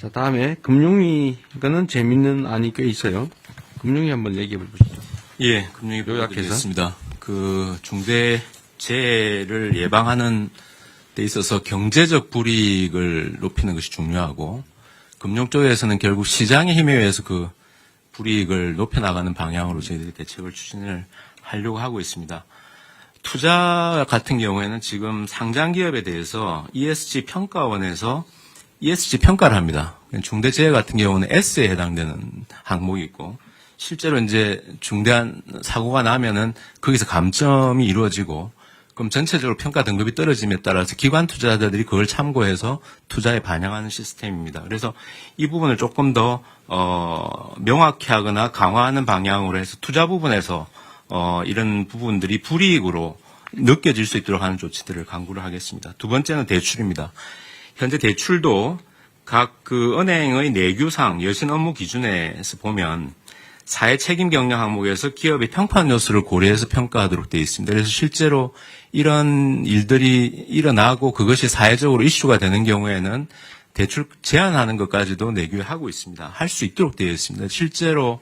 자, 다음에 금융위, 이거는 재밌는 안이 꽤 있어요. 금융위 한번 얘기해 보시죠. 예, 금융위 요약해서. 보겠습니다. 그 중대 재해를 예방하는 데 있어서 경제적 불이익을 높이는 것이 중요하고 금융 쪽에서는 결국 시장의 힘에 의해서 그 불이익을 높여나가는 방향으로 저희들이 대책을 추진을 하려고 하고 있습니다. 투자 같은 경우에는 지금 상장 기업에 대해서 ESG 평가원에서 ESG 평가를 합니다. 중대재해 같은 경우는 S에 해당되는 항목이 있고 실제로 이제 중대한 사고가 나면은 거기서 감점이 이루어지고 그럼 전체적으로 평가 등급이 떨어짐에 따라서 기관 투자자들이 그걸 참고해서 투자에 반영하는 시스템입니다. 그래서 이 부분을 조금 더 어, 명확히 하거나 강화하는 방향으로 해서 투자 부분에서 어, 이런 부분들이 불이익으로 느껴질 수 있도록 하는 조치들을 강구를 하겠습니다. 두 번째는 대출입니다. 현재 대출도 각 그 은행의 내규상 여신 업무 기준에서 보면 사회 책임 경영 항목에서 기업의 평판 요소를 고려해서 평가하도록 되어 있습니다. 그래서 실제로 이런 일들이 일어나고 그것이 사회적으로 이슈가 되는 경우에는 대출 제한하는 것까지도 내규에 하고 있습니다. 할 수 있도록 되어 있습니다. 실제로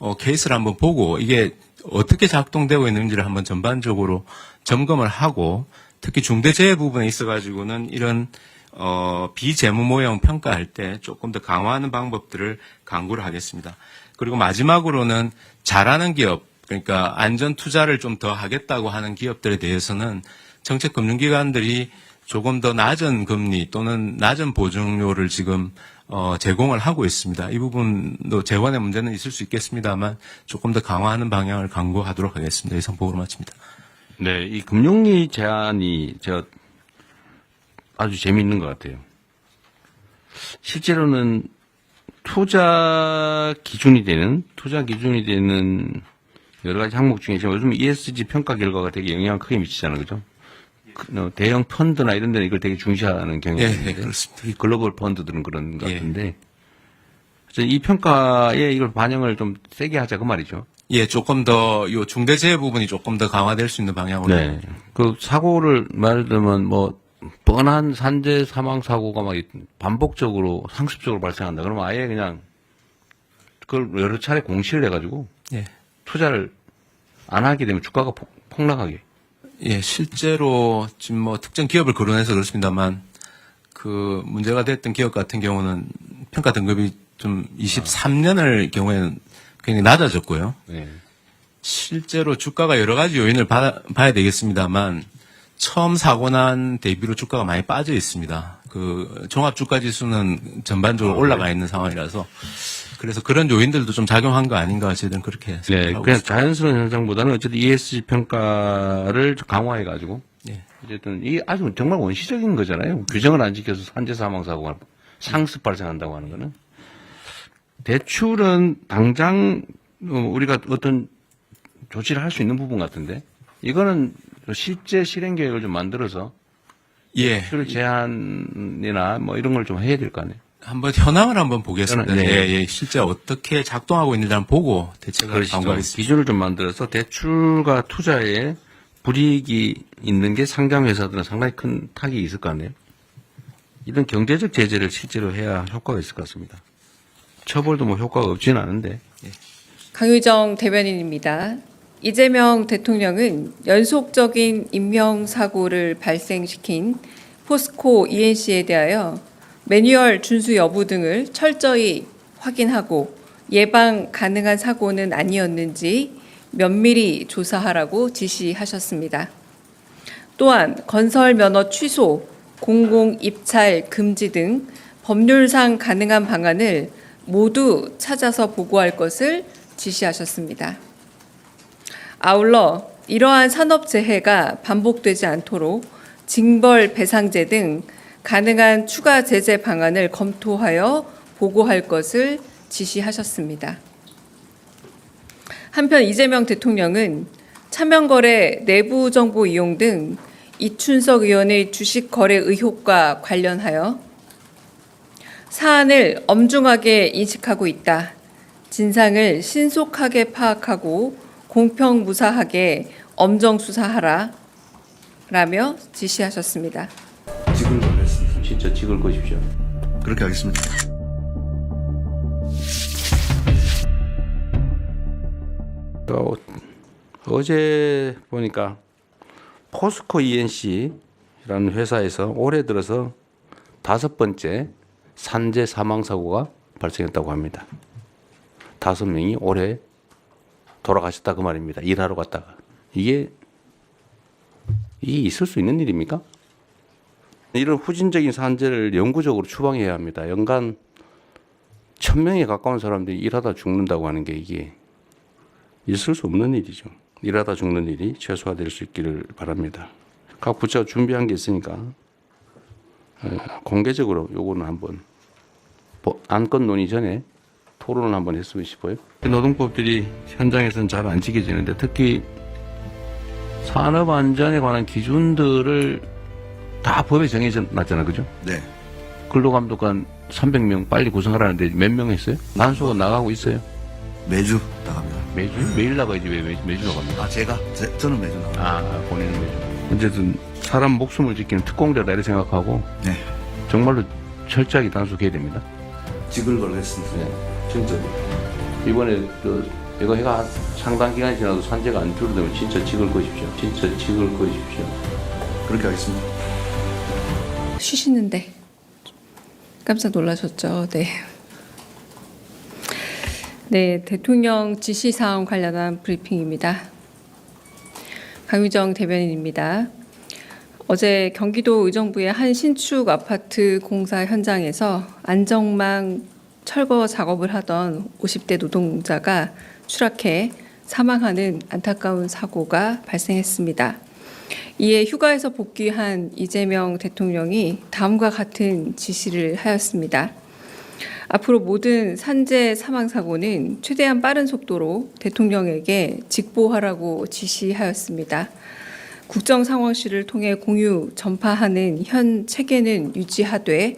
어, 케이스를 한번 보고 이게 어떻게 작동되고 있는지를 한번 전반적으로 점검을 하고 특히 중대재해 부분에 있어 가지고는 이런 어, 비재무 모형 평가할 때 조금 더 강화하는 방법들을 강구를 하겠습니다. 그리고 마지막으로는 잘하는 기업, 그러니까 안전 투자를 좀 더 하겠다고 하는 기업들에 대해서는 정책 금융기관들이 조금 더 낮은 금리 또는 낮은 보증료를 지금 어, 제공을 하고 있습니다. 이 부분도 재원의 문제는 있을 수 있겠습니다만 조금 더 강화하는 방향을 강구하도록 하겠습니다. 이상 보고로 마칩니다. 네, 이 금융위 제안이 저 아주 재미있는 것 같아요. 실제로는 투자 기준이 되는 투자 기준이 되는 여러 가지 항목 중에 지금 요즘 ESG 평가 결과가 되게 영향을 크게 미치잖아요, 그죠? 그, 어, 대형 펀드나 이런 데는 이걸 되게 중시하는 경향이 예, 있는데 예, 그렇습니다. 특히 글로벌 펀드들은 그런 것 예. 같은데 그래서 이 평가에 이걸 반영을 좀 세게 하자 그 말이죠. 예, 조금 더 요 중대재해 부분이 조금 더 강화될 수 있는 방향으로 네. 그 사고를 말을 들면 뭐 뻔한 산재 사망 사고가 막 반복적으로 상습적으로 발생한다. 그러면 아예 그냥 그걸 여러 차례 공시를 해가지고 예. 투자를 안 하게 되면 주가가 폭, 폭락하게. 예, 실제로 지금 뭐 특정 기업을 거론해서 그렇습니다만 그 문제가 됐던 기업 같은 경우는 평가 등급이 좀 23년을 경우에는 굉장히 낮아졌고요. 네. 실제로 주가가 여러 가지 요인을 봐, 봐야 되겠습니다만 처음 사고 난 대비로 주가가 많이 빠져 있습니다. 그 종합 주가 지수는 전반적으로 올라가 있는 상황이라서 그래서 그런 요인들도 좀 작용한 거 아닌가 저희들은 그렇게 네. 생각하고 그냥 있습니다. 자연스러운 현상보다는 어쨌든 ESG 평가를 강화해가지고 예. 어쨌든 이 아주 정말 원시적인 거잖아요. 규정을 안 지켜서 산재 사망 사고가 상습 발생한다고 하는 거는 대출은 당장 어, 우리가 어떤 조치를 할 수 있는 부분 같은데 이거는 실제 실행 계획을 좀 만들어서 예. 대출 제한이나 뭐 이런 걸 좀 해야 될 거 아니에요. 한번 현황을 한번 보겠습니다. 현황, 네. 예, 예. 실제 어떻게 작동하고 있는지 한번 보고 대책을. 강구하겠습니다. 기준을 좀 만들어서 대출과 투자에 불이익이 있는 게 상장 회사들은 상당히 큰 타격이 있을 거 아니에요. 이런 경제적 제재를 실제로 해야 효과가 있을 것 같습니다. 처벌도 뭐 효과가 없지는 않은데 강유정 대변인입니다. 이재명 대통령은 연속적인 인명 사고를 발생시킨 포스코 ENC에 대하여 매뉴얼 준수 여부 등을 철저히 확인하고 예방 가능한 사고는 아니었는지 면밀히 조사하라고 지시하셨습니다. 또한 건설 면허 취소, 공공 입찰 금지 등 법률상 가능한 방안을 모두 찾아서 보고할 것을 지시하셨습니다. 아울러 이러한 산업재해가 반복되지 않도록 징벌 배상제 등 가능한 추가 제재 방안을 검토하여 보고할 것을 지시하셨습니다. 한편 이재명 대통령은 차명거래 내부 정보 이용 등 이춘석 의원의 주식 거래 의혹과 관련하여 사안을 엄중하게 인식하고 있다. 진상을 신속하게 파악하고 공평무사하게 엄정 수사하라 라며 지시하셨습니다. 찍을 거겠습니다. 진짜 찍을 것이죠. 그렇게 하겠습니다. 어, 어제 보니까 포스코 ENC라는 회사에서 올해 들어서 다섯 번째 산재 사망 사고가 발생했다고 합니다. 다섯 명이 올해 돌아가셨다 그 말입니다. 일하러 갔다가 이게 이게 있을 수 있는 일입니까? 이런 후진적인 산재를 영구적으로 추방해야 합니다. 연간 천 명에 가까운 사람들이 일하다 죽는다고 하는 게 이게 있을 수 없는 일이죠. 일하다 죽는 일이 최소화될 수 있기를 바랍니다. 각 부처가 준비한 게 있으니까 에, 공개적으로 요거는 한번 뭐 안건 논의 전에 토론을 한번 했으면 싶어요. 노동법들이 현장에서는 잘 안 지켜지는데 특히 산업 안전에 관한 기준들을 다 법에 정해져 놨잖아, 그죠? 네. 근로감독관 300명 빨리 구성하라는데 몇 명 했어요? 단수가 나가고 있어요. 매주 나갑니다. 매주? 매일 나가야지 왜 매주, 매주 나갑니까? 아, 제가? 제, 저는 매주 나갑니다. 아, 본인은 매주. 어쨌든 사람 목숨을 지키는 특공대다 이렇게 생각하고 네. 정말로 철저하게 단속해야 됩니다. 찍을 걸로 했습니다. 네, 진짜. 이번에 그 이거 해가 상당 기간이 지나도 산재가 안 줄어들면 진짜 찍을 것이십시오. 진짜 찍을 것이십시오. 그렇게 하겠습니다. 쉬시는데 깜짝 놀라셨죠? 네. 네, 대통령 지시 사항 관련한 브리핑입니다. 강유정 대변인입니다. 어제 경기도 의정부의 한 신축 아파트 공사 현장에서 안정망 철거 작업을 하던 50대 노동자가 추락해 사망하는 안타까운 사고가 발생했습니다. 이에 휴가에서 복귀한 이재명 대통령이 다음과 같은 지시를 하였습니다. 앞으로 모든 산재 사망 사고는 최대한 빠른 속도로 대통령에게 직보하라고 지시하였습니다. 국정 상황실을 통해 공유 전파하는 현 체계는 유지하되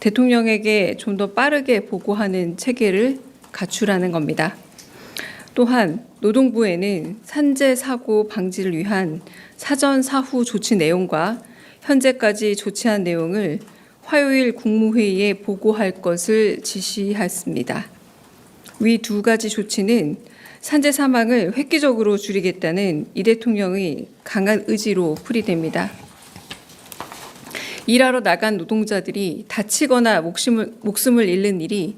대통령에게 좀 더 빠르게 보고하는 체계를 갖추라는 겁니다. 또한 노동부에는 산재 사고 방지를 위한 사전 사후 조치 내용과 현재까지 조치한 내용을 화요일 국무회의에 보고할 것을 지시했습니다. 위 두 가지 조치는 산재 사망을 획기적으로 줄이겠다는 이 대통령의 강한 의지로 풀이됩니다. 일하러 나간 노동자들이 다치거나 목숨을, 목숨을 잃는 일이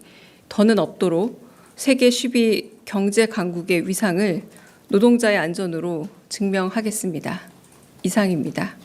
더는 없도록 세계 10위 경제 강국의 위상을 노동자의 안전으로 증명하겠습니다. 이상입니다.